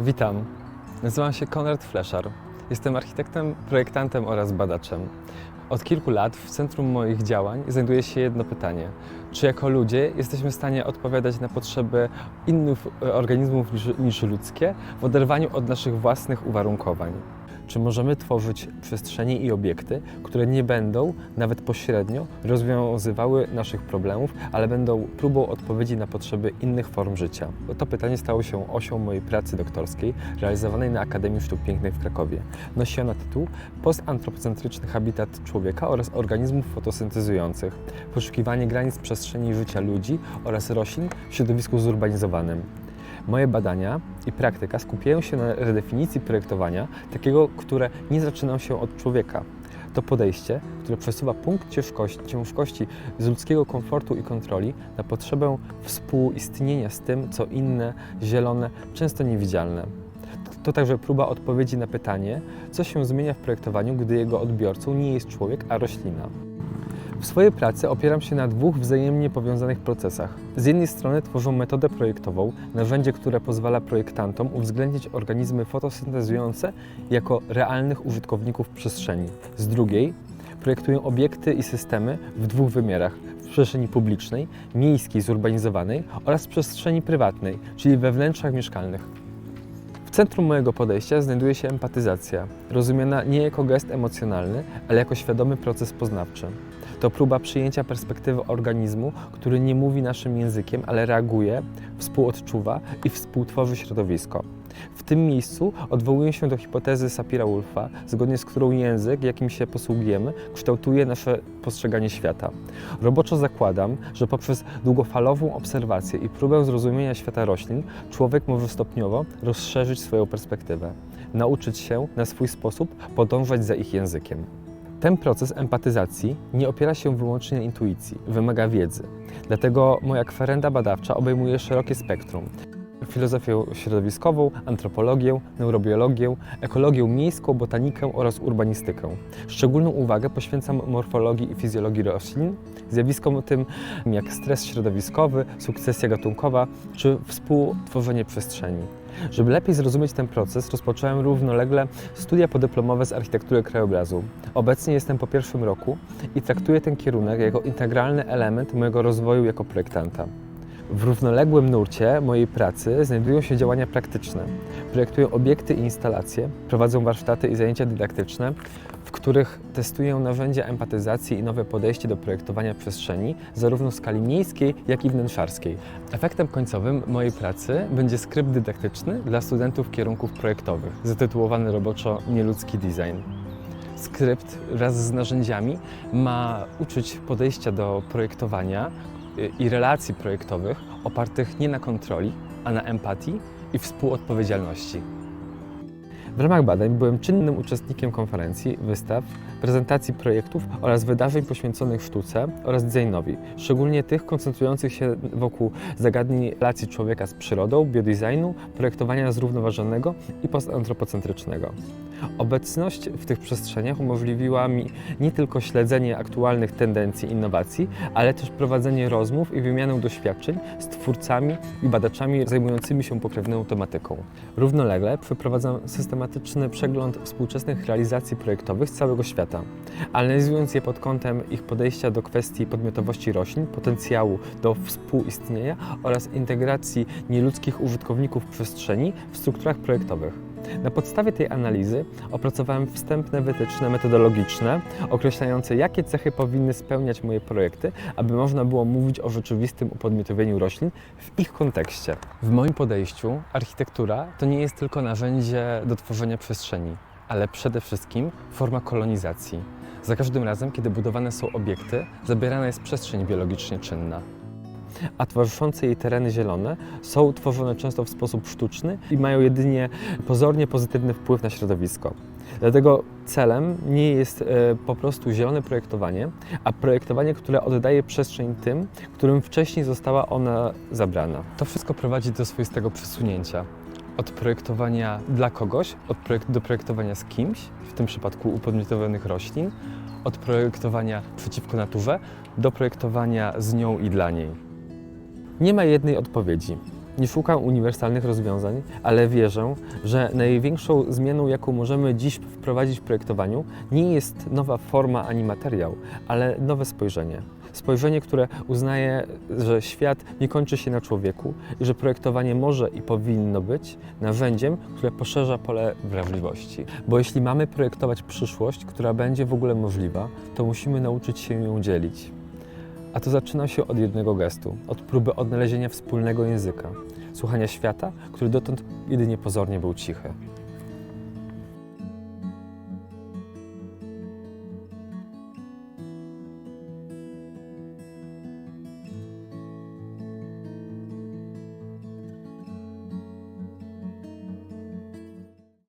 Witam. Nazywam się Konrad Fleszar. Jestem architektem, projektantem oraz badaczem. Od kilku lat w centrum moich działań znajduje się jedno pytanie. Czy jako ludzie jesteśmy w stanie odpowiadać na potrzeby innych organizmów niż, niż ludzkie w oderwaniu od naszych własnych uwarunkowań? Czy możemy tworzyć przestrzenie i obiekty, które nie będą nawet pośrednio rozwiązywały naszych problemów, ale będą próbą odpowiedzi na potrzeby innych form życia? To pytanie stało się osią mojej pracy doktorskiej, realizowanej na Akademii Sztuk Pięknych w Krakowie. Nosi ona tytuł Postantropocentryczny habitat człowieka oraz organizmów fotosyntezujących. Poszukiwanie granic przestrzeni życia ludzi oraz roślin w środowisku zurbanizowanym. Moje badania i praktyka skupiają się na redefinicji projektowania, takiego, które nie zaczyna się od człowieka. To podejście, które przesuwa punkt ciężkości, ciężkości z ludzkiego komfortu i kontroli na potrzebę współistnienia z tym, co inne, zielone, często niewidzialne. To także próba odpowiedzi na pytanie, co się zmienia w projektowaniu, gdy jego odbiorcą nie jest człowiek, a roślina. W swojej pracy opieram się na dwóch wzajemnie powiązanych procesach. Z jednej strony tworzę metodę projektową, narzędzie, które pozwala projektantom uwzględnić organizmy fotosyntezujące jako realnych użytkowników przestrzeni. Z drugiej projektuję obiekty i systemy w dwóch wymiarach. W przestrzeni publicznej, miejskiej, zurbanizowanej oraz przestrzeni prywatnej, czyli we wnętrzach mieszkalnych. W centrum mojego podejścia znajduje się empatyzacja, rozumiana nie jako gest emocjonalny, ale jako świadomy proces poznawczy. To próba przyjęcia perspektywy organizmu, który nie mówi naszym językiem, ale reaguje, współodczuwa i współtworzy środowisko. W tym miejscu odwołuję się do hipotezy Sapira-Whorfa, zgodnie z którą język, jakim się posługujemy, kształtuje nasze postrzeganie świata. Roboczo zakładam, że poprzez długofalową obserwację i próbę zrozumienia świata roślin, człowiek może stopniowo rozszerzyć swoją perspektywę, nauczyć się na swój sposób podążać za ich językiem. Ten proces empatyzacji nie opiera się wyłącznie na intuicji, wymaga wiedzy. Dlatego moja kwerenda badawcza obejmuje szerokie spektrum. Filozofię środowiskową, antropologię, neurobiologię, ekologię miejską, botanikę oraz urbanistykę. Szczególną uwagę poświęcam morfologii i fizjologii roślin, zjawiskom tym jak stres środowiskowy, sukcesja gatunkowa czy współtworzenie przestrzeni. Żeby lepiej zrozumieć ten proces, rozpocząłem równolegle studia podyplomowe z architektury krajobrazu. Obecnie jestem po pierwszym roku i traktuję ten kierunek jako integralny element mojego rozwoju jako projektanta. W równoległym nurcie mojej pracy znajdują się działania praktyczne. Projektuję obiekty i instalacje, prowadzę warsztaty i zajęcia dydaktyczne, w których testuję narzędzia empatyzacji i nowe podejście do projektowania przestrzeni, zarówno w skali miejskiej, jak i wnętrzarskiej. Efektem końcowym mojej pracy będzie skrypt dydaktyczny dla studentów kierunków projektowych, zatytułowany roboczo Nieludzki design. Skrypt wraz z narzędziami ma uczyć podejścia do projektowania i relacji projektowych opartych nie na kontroli, a na empatii i współodpowiedzialności. W ramach badań byłem czynnym uczestnikiem konferencji, wystaw, prezentacji projektów oraz wydarzeń poświęconych sztuce oraz designowi, szczególnie tych koncentrujących się wokół zagadnień relacji człowieka z przyrodą, biodesignu, projektowania zrównoważonego i postantropocentrycznego. Obecność w tych przestrzeniach umożliwiła mi nie tylko śledzenie aktualnych tendencji innowacji, ale też prowadzenie rozmów i wymianę doświadczeń z twórcami i badaczami zajmującymi się pokrewną tematyką. Równolegle przeprowadzam systematyczny przegląd współczesnych realizacji projektowych z całego świata, analizując je pod kątem ich podejścia do kwestii podmiotowości roślin, potencjału do współistnienia oraz integracji nieludzkich użytkowników przestrzeni w strukturach projektowych. Na podstawie tej analizy opracowałem wstępne wytyczne metodologiczne określające, jakie cechy powinny spełniać moje projekty, aby można było mówić o rzeczywistym upodmiotowieniu roślin w ich kontekście. W moim podejściu architektura to nie jest tylko narzędzie do tworzenia przestrzeni, ale przede wszystkim forma kolonizacji. Za każdym razem, kiedy budowane są obiekty, zabierana jest przestrzeń biologicznie czynna a towarzyszące jej tereny zielone są tworzone często w sposób sztuczny i mają jedynie pozornie pozytywny wpływ na środowisko. Dlatego celem nie jest e, po prostu zielone projektowanie, a projektowanie, które oddaje przestrzeń tym, którym wcześniej została ona zabrana. To wszystko prowadzi do swoistego przesunięcia. Od projektowania dla kogoś, od projek- do projektowania z kimś, w tym przypadku upodmiotowanych roślin, od projektowania przeciwko naturze do projektowania z nią i dla niej. Nie ma jednej odpowiedzi. Nie szukam uniwersalnych rozwiązań, ale wierzę, że największą zmianą, jaką możemy dziś wprowadzić w projektowaniu, nie jest nowa forma ani materiał, ale nowe spojrzenie. Spojrzenie, które uznaje, że świat nie kończy się na człowieku i że projektowanie może i powinno być narzędziem, które poszerza pole wrażliwości. Bo jeśli mamy projektować przyszłość, która będzie w ogóle możliwa, to musimy nauczyć się ją dzielić. A to zaczyna się od jednego gestu, od próby odnalezienia wspólnego języka, słuchania świata, który dotąd jedynie pozornie był cichy.